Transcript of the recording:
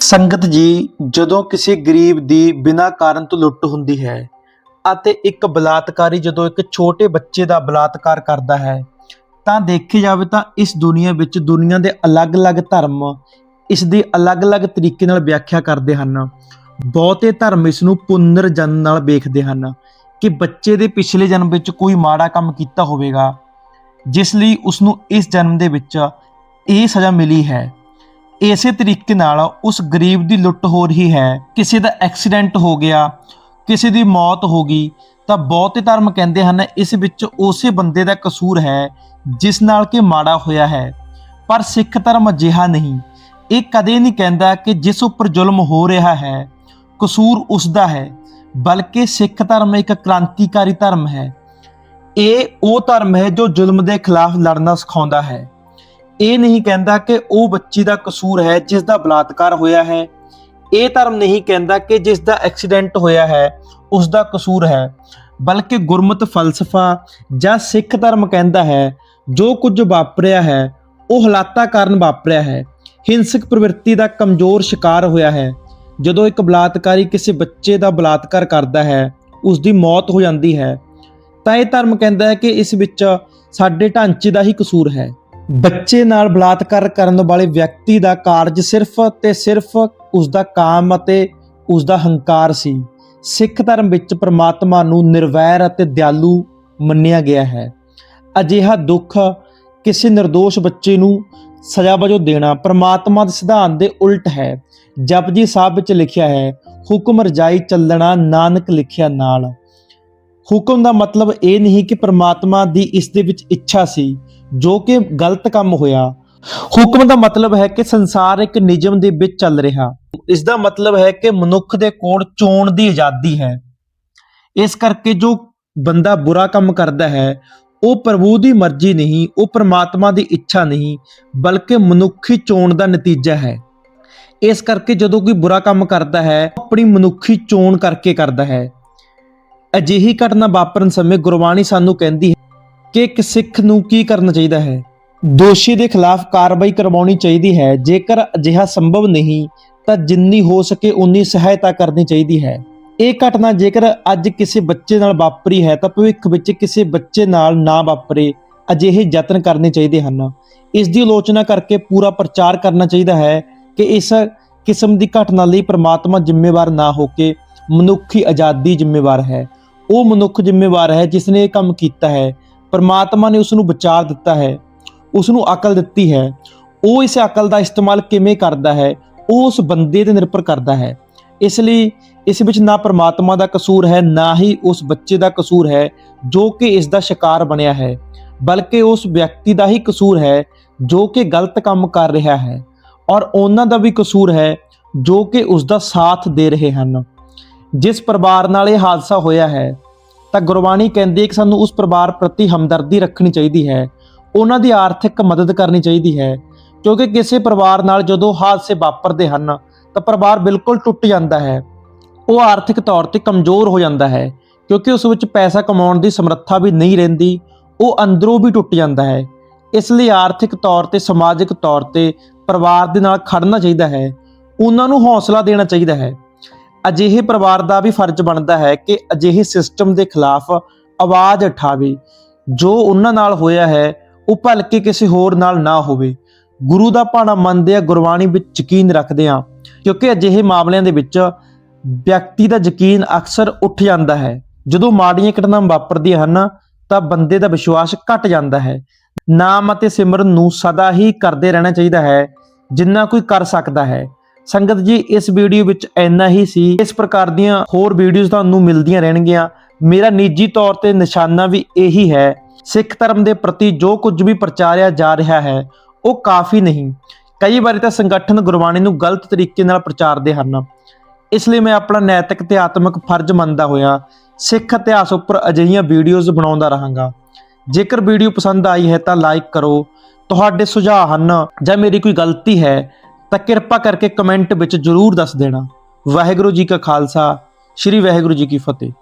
ਸੰਗਤ ਜੀ, ਜਦੋਂ ਕਿਸੇ ਗਰੀਬ ਦੀ ਬਿਨਾਂ ਕਾਰਨ ਤੋਂ ਲੁੱਟ ਹੁੰਦੀ ਹੈ ਅਤੇ ਇੱਕ ਬਲਾਤਕਾਰੀ ਜਦੋਂ ਇੱਕ ਛੋਟੇ ਬੱਚੇ ਦਾ ਬਲਾਤਕਾਰ ਕਰਦਾ ਹੈ, ਤਾਂ ਦੇਖਿਆ ਜਾਵੇ ਤਾਂ ਇਸ ਦੁਨੀਆ ਵਿੱਚ ਦੁਨੀਆ ਦੇ ਅਲੱਗ-ਅਲੱਗ ਧਰਮ ਇਸ ਦੀ ਅਲੱਗ-ਅਲੱਗ ਤਰੀਕੇ ਨਾਲ ਵਿਆਖਿਆ ਕਰਦੇ ਹਨ। ਬਹੁਤੇ ਧਰਮ ਇਸ ਨੂੰ ਪੁਨਰ ਜਨਮ ਨਾਲ ਵੇਖਦੇ ਹਨ ਕਿ ਬੱਚੇ ਦੇ ਪਿਛਲੇ ਜਨਮ ਵਿੱਚ ਕੋਈ ਮਾੜਾ ਕੰਮ ਕੀਤਾ ਹੋਵੇਗਾ, ਜਿਸ ਲਈ ਉਸ ਨੂੰ ਇਸ ਜਨਮ ਦੇ ਵਿੱਚ ਇਹ ਸਜ਼ਾ ਮਿਲੀ ਹੈ। ਇਸੇ ਤਰੀਕੇ ਨਾਲ ਉਸ ਗਰੀਬ ਦੀ ਲੁੱਟ ਹੋ ਰਹੀ ਹੈ। ਕਿਸੇ ਦਾ ਐਕਸੀਡੈਂਟ ਹੋ ਗਿਆ, ਕਿਸੇ ਦੀ ਮੌਤ ਹੋ ਗਈ, ਤਾਂ ਬਹੁਤੇ ਧਰਮ ਕਹਿੰਦੇ ਹਨ ਇਸ ਵਿੱਚ ਉਸੇ ਬੰਦੇ ਦਾ ਕਸੂਰ ਹੈ ਜਿਸ ਨਾਲ ਕਿ ਮਾੜਾ ਹੋਇਆ ਹੈ। ਪਰ ਸਿੱਖ ਧਰਮ ਅਜਿਹਾ ਨਹੀਂ। ਇਹ ਕਦੇ ਨਹੀਂ ਕਹਿੰਦਾ ਕਿ ਜਿਸ ਉੱਪਰ ਜ਼ੁਲਮ ਹੋ ਰਿਹਾ ਹੈ, ਕਸੂਰ ਉਸ ਦਾ ਹੈ, ਬਲਕਿ ਸਿੱਖ ਧਰਮ ਇੱਕ ਕ੍ਰਾਂਤੀਕਾਰੀ ਧਰਮ ਹੈ। ਇਹ ਉਹ ਧਰਮ ਹੈ ਜੋ ਜ਼ੁਲਮ ਦੇ ਖਿਲਾਫ ਲੜਨਾ ਸਿਖਾਉਂਦਾ ਹੈ। ਇਹ ਨਹੀਂ ਕਹਿੰਦਾ ਕਿ ਉਹ ਬੱਚੀ ਦਾ ਕਸੂਰ ਹੈ, ਜਿਸ ਦਾ ਬਲਾਤਕਾਰ ਹੋਇਆ ਹੈ। ਇਹ ਧਰਮ ਨਹੀਂ ਕਹਿੰਦਾ ਕਿ ਜਿਸ ਦਾ ਐਕਸੀਡੈਂਟ ਹੋਇਆ ਹੈ, ਉਸ ਦਾ ਕਸੂਰ ਹੈ। ਬਲਕਿ ਗੁਰਮਤ ਫਲਸਫਾ ਜਾਂ ਸਿੱਖ ਧਰਮ ਕਹਿੰਦਾ ਹੈ, ਜੋ ਕੁਝ ਵਾਪਰਿਆ ਹੈ, ਉਹ ਹਾਲਾਤਾਂ ਕਾਰਨ ਵਾਪਰਿਆ ਹੈ। ਹਿੰਸਕ ਪ੍ਰਵਿਰਤੀ ਦਾ ਕਮਜ਼ੋਰ ਸ਼ਿਕਾਰ ਹੋਇਆ ਹੈ। ਜਦੋਂ ਇੱਕ ਬਲਾਤਕਾਰੀ ਕਿਸੇ ਬੱਚੇ ਦਾ ਬਲਾਤਕਾਰ ਕਰਦਾ ਹੈ, ਉਸ ਦੀ ਮੌਤ ਹੋ ਜਾਂਦੀ ਹੈ। ਤਾਂ ਇਹ ਧਰਮ ਕਹਿੰਦਾ ਹੈ ਕਿ ਇਸ ਵਿੱਚ ਸਾਡੇ ਢਾਂਚੇ ਦਾ ਹੀ ਕਸੂਰ ਹੈ। ਬੱਚੇ ਨਾਲ ਬਲਾਤਕਾਰ ਕਰਨ ਵਾਲੇ ਵਿਅਕਤੀ ਦਾ ਕਾਰਜ ਸਿਰਫ ਤੇ ਸਿਰਫ ਉਸ ਦਾ ਕਾਮ ਅਤੇ ਉਸ ਦਾ ਹੰਕਾਰ ਸੀ। ਸਿੱਖ ਧਰਮ ਵਿੱਚ ਪ੍ਰਮਾਤਮਾ ਨੂੰ ਨਿਰਵੈਰ ਅਤੇ ਦਿਆਲੂ ਮੰਨਿਆ ਗਿਆ ਹੈ। ਅਜਿਹਾ ਦੁੱਖ ਕਿਸੇ નિર્ਦੋਸ਼ ਬੱਚੇ ਨੂੰ ਸਜ਼ਾ ਵਜੋਂ ਦੇਣਾ ਪ੍ਰਮਾਤਮਾ ਦੇ ਸਿਧਾਂਤ ਦੇ ਉਲਟ ਹੈ। ਜਪਜੀ ਸਾਹਿਬ ਵਿੱਚ ਲਿਖਿਆ ਹੈ, ਹੁਕਮ ਰਜਾਈ ਚੱਲਣਾ ਨਾਨਕ ਲਿਖਿਆ ਨਾਲ। ਹੁਕਮ ਦਾ ਮਤਲਬ ਇਹ ਨਹੀਂ ਕਿ ਪ੍ਰਮਾਤਮਾ ਦੀ ਇਸ ਦੇ ਵਿੱਚ ਇੱਛਾ ਸੀ। ਜੋ ਕਿ ਗਲਤ ਕੰਮ ਹੋਇਆ। ਹੁਕਮ ਦਾ ਮਤਲਬ ਹੈ ਕਿ ਸੰਸਾਰ ਇੱਕ ਨਿਯਮ ਦੇ ਵਿੱਚ ਚੱਲ ਰਿਹਾ। ਇਸ ਦਾ ਮਤਲਬ ਹੈ ਕਿ ਮਨੁੱਖ ਦੇ ਕੋਲ ਚੋਣ ਦੀ ਆਜ਼ਾਦੀ ਹੈ। ਇਸ ਕਰਕੇ ਜੋ ਬੰਦਾ ਬੁਰਾ ਕੰਮ ਕਰਦਾ ਹੈ, ਉਹ ਪ੍ਰਭੂ ਦੀ ਮਰਜ਼ੀ ਨਹੀਂ, ਉਹ ਪ੍ਰਮਾਤਮਾ ਦੀ ਇੱਛਾ ਨਹੀਂ, ਬਲਕਿ ਮਨੁੱਖੀ ਚੋਣ ਦਾ ਨਤੀਜਾ ਹੈ। ਇਸ ਕਰਕੇ ਜਦੋਂ ਕੋਈ ਬੁਰਾ ਕੰਮ ਕਰਦਾ ਹੈ ਆਪਣੀ ਮਨੁੱਖੀ ਚੋਣ ਕਰਕੇ ਕਰਦਾ ਹੈ। ਅਜਿਹੀ ਘਟਨਾ ਵਾਪਰਨ ਸਮੇਂ ਗੁਰਬਾਣੀ ਸਾਨੂੰ ਕਹਿੰਦੀ ਹੈ ਕਿ ਇੱਕ ਸਿੱਖ ਨੂੰ ਕੀ ਕਰਨਾ ਚਾਹੀਦਾ ਹੈ? ਦੋਸ਼ੀ ਦੇ ਖਿਲਾਫ ਕਾਰਵਾਈ ਕਰਵਾਉਣੀ ਚਾਹੀਦੀ ਹੈ। ਜੇਕਰ ਅਜਿਹਾ ਸੰਭਵ ਨਹੀਂ, ਤਾਂ ਜਿੰਨੀ ਹੋ ਸਕੇ ਉਨੀ ਸਹਾਇਤਾ ਕਰਨੀ ਚਾਹੀਦੀ ਹੈ। ਇਹ ਘਟਨਾ ਜੇਕਰ ਅੱਜ ਕਿਸੇ ਬੱਚੇ ਨਾਲ ਵਾਪਰੀ ਹੈ, ਤਾਂ ਭਵਿੱਖ ਵਿੱਚ ਕਿਸੇ ਬੱਚੇ ਨਾਲ ਨਾ ਵਾਪਰੇ, ਅਜਿਹੇ ਯਤਨ ਕਰਨੇ ਚਾਹੀਦੇ ਹਨ। ਇਸ ਦੀ ਆਲੋਚਨਾ ਕਰਕੇ ਪੂਰਾ ਪ੍ਰਚਾਰ ਕਰਨਾ ਚਾਹੀਦਾ ਹੈ ਕਿ ਇਸ ਕਿਸਮ ਦੀ ਘਟਨਾ ਲਈ ਪ੍ਰਮਾਤਮਾ ਜ਼ਿੰਮੇਵਾਰ ਨਾ ਹੋ ਕੇ ਮਨੁੱਖੀ ਆਜ਼ਾਦੀ ਜ਼ਿੰਮੇਵਾਰ ਹੈ। ਉਹ ਮਨੁੱਖ ਜ਼ਿੰਮੇਵਾਰ ਹੈ ਜਿਸ ਨੇ ਇਹ ਕੰਮ ਕੀਤਾ ਹੈ। ਪਰਮਾਤਮਾ ਨੇ ਉਸ ਨੂੰ ਵਿਚਾਰ ਦਿੱਤਾ ਹੈ ਉਸ ਨੂੰ ਅਕਲ ਦਿੱਤੀ ਹੈ, ਉਹ ਇਸ ਅਕਲ ਦਾ ਇਸਤੇਮਾਲ ਕਿਵੇਂ ਕਰਦਾ ਹੈ, ਉਹ ਉਸ ਬੰਦੇ ਤੇ ਨਿਰਭਰ ਕਰਦਾ ਹੈ। ਇਸ ਲਈ ਇਸ ਵਿੱਚ ਨਾ ਪਰਮਾਤਮਾ ਦਾ ਕਸੂਰ ਹੈ, ਨਾ ਹੀ ਉਸ ਬੱਚੇ ਦਾ ਕਸੂਰ ਹੈ, ਜੋ ਕਿ ਇਸ ਦਾ ਸ਼ਿਕਾਰ ਬਣਿਆ ਹੈ, ਬਲਕਿ ਉਸ ਵਿਅਕਤੀ ਦਾ ਹੀ ਕਸੂਰ ਹੈ, ਜੋ ਕਿ ਗਲਤ ਕੰਮ ਕਰ ਰਿਹਾ ਹੈ, ਔਰ ਉਹਨਾਂ ਦਾ ਵੀ ਕਸੂਰ ਹੈ, ਜੋ ਕਿ ਉਸ ਦਾ ਸਾਥ ਦੇ ਰਹੇ ਹਨ। ਜਿਸ ਪਰਿਵਾਰ ਨਾਲ ਇਹ ਹਾਦਸਾ ਹੋਇਆ ਹੈ ਤਾਂ ਗੁਰਬਾਣੀ ਕਹਿੰਦੀ ਹੈ ਕਿ ਸਾਨੂੰ ਉਸ ਪਰਿਵਾਰ ਪ੍ਰਤੀ ਹਮਦਰਦੀ ਰੱਖਣੀ ਚਾਹੀਦੀ ਹੈ, ਉਹਨਾਂ ਦੀ ਆਰਥਿਕ ਮਦਦ ਕਰਨੀ ਚਾਹੀਦੀ ਹੈ, ਕਿਉਂਕਿ ਕਿਸੇ ਪਰਿਵਾਰ ਨਾਲ ਜਦੋਂ ਹਾਦਸੇ ਵਾਪਰਦੇ ਹਨ, ਤਾਂ ਪਰਿਵਾਰ ਬਿਲਕੁਲ ਟੁੱਟ ਜਾਂਦਾ ਹੈ। ਉਹ ਆਰਥਿਕ ਤੌਰ ਤੇ ਕਮਜ਼ੋਰ ਹੋ ਜਾਂਦਾ ਹੈ, ਕਿਉਂਕਿ ਉਸ ਵਿੱਚ ਪੈਸਾ ਕਮਾਉਣ ਦੀ ਸਮਰੱਥਾ ਵੀ ਨਹੀਂ ਰਹਿੰਦੀ, ਉਹ ਅੰਦਰੋਂ ਵੀ ਟੁੱਟ ਜਾਂਦਾ ਹੈ। ਇਸ ਲਈ ਆਰਥਿਕ ਤੌਰ ਤੇ, ਸਮਾਜਿਕ ਤੌਰ ਤੇ ਪਰਿਵਾਰ ਦੇ ਨਾਲ ਖੜਨਾ ਚਾਹੀਦਾ ਹੈ, ਉਹਨਾਂ ਨੂੰ ਹੌਸਲਾ ਦੇਣਾ ਚਾਹੀਦਾ ਹੈ। ਅਜਿਹੇ ਪਰਿਵਾਰ ਦਾ ਵੀ ਫਰਜ਼ ਬਣਦਾ ਹੈ ਕਿ ਅਜਿਹੇ ਸਿਸਟਮ ਦੇ ਖਿਲਾਫ ਆਵਾਜ਼ ਉਠਾਵੇ। ਜੋ ਉਹਨਾਂ ਨਾਲ ਹੋਇਆ ਹੈ, ਉਹ ਭਲਕੇ ਕਿਸੇ ਹੋਰ ਨਾਲ ਨਾ ਹੋਵੇ। ਗੁਰੂ ਦਾ ਭਾਣਾ ਮੰਨਦੇ ਆ, ਗੁਰਬਾਣੀ ਵਿੱਚ ਯਕੀਨ ਰੱਖਦੇ ਆ, ਕਿਉਂਕਿ ਅਜਿਹੇ ਮਾਮਲਿਆਂ ਦੇ ਵਿੱਚ ਵਿਅਕਤੀ ਦਾ ਯਕੀਨ ਅਕਸਰ ਉੱਠ ਜਾਂਦਾ ਹੈ। ਜਦੋਂ ਮਾੜੀਆਂ ਘਟਨਾਵਾਂ ਵਾਪਰਦੀਆਂ ਹਨ, ਤਾਂ ਬੰਦੇ ਦਾ ਵਿਸ਼ਵਾਸ ਘਟ ਜਾਂਦਾ ਹੈ। ਨਾਮ ਅਤੇ ਸਿਮਰਨ ਨੂੰ ਸਦਾ ਹੀ ਕਰਦੇ ਰਹਿਣਾ ਚਾਹੀਦਾ ਹੈ, ਜਿੰਨਾ ਕੋਈ ਕਰ ਸਕਦਾ ਹੈ। ਸੰਗਤ ਜੀ, ਇਸ ਵੀਡੀਓ ਵਿੱਚ ਇੰਨਾ ਹੀ ਸੀ। ਇਸ ਪ੍ਰਕਾਰ ਦੀਆਂ ਹੋਰ ਵੀਡੀਓਜ਼ ਤੁਹਾਨੂੰ ਮਿਲਦੀਆਂ ਰਹਿਣਗੀਆਂ। ਮੇਰਾ ਨਿੱਜੀ ਤੌਰ ਤੇ ਨਿਸ਼ਾਨਾ ਵੀ ਇਹੀ ਹੈ, ਸਿੱਖ ਧਰਮ ਦੇ ਪ੍ਰਤੀ ਜੋ ਕੁਝ ਵੀ ਪ੍ਰਚਾਰਿਆ ਜਾ ਰਿਹਾ ਹੈ, ਉਹ ਕਾਫੀ ਨਹੀਂ। ਕਈ ਵਾਰੀ ਤਾਂ ਸੰਗਠਨ ਗੁਰਬਾਣੀ ਨੂੰ ਗਲਤ ਤਰੀਕੇ ਨਾਲ ਪ੍ਰਚਾਰਦੇ ਹਨ। ਇਸ ਲਈ ਮੈਂ ਆਪਣਾ ਨੈਤਿਕ ਤੇ ਆਤਮਿਕ ਫਰਜ਼ ਮੰਨਦਾ ਹੋਇਆ ਸਿੱਖ ਇਤਿਹਾਸ ਉੱਪਰ ਅਜਿਹੀਆਂ ਵੀਡੀਓਜ਼ ਬਣਾਉਂਦਾ ਰਹਾਂਗਾ। ਜੇਕਰ ਵੀਡੀਓ ਪਸੰਦ ਆਈ ਹੈ ਤਾਂ ਲਾਈਕ ਕਰੋ। ਤੁਹਾਡੇ ਸੁਝਾਅ ਹਨ ਜਾਂ ਮੇਰੀ ਕੋਈ ਗਲਤੀ ਹੈ ਤਾਂ ਕਿਰਪਾ ਕਰਕੇ ਕਮੈਂਟ ਵਿੱਚ ਜ਼ਰੂਰ ਦੱਸ ਦੇਣਾ। ਵਾਹਿਗੁਰੂ ਜੀ ਕਾ ਖਾਲਸਾ, ਸ੍ਰੀ ਵਾਹਿਗੁਰੂ ਜੀ ਕੀ ਫਤਿਹ।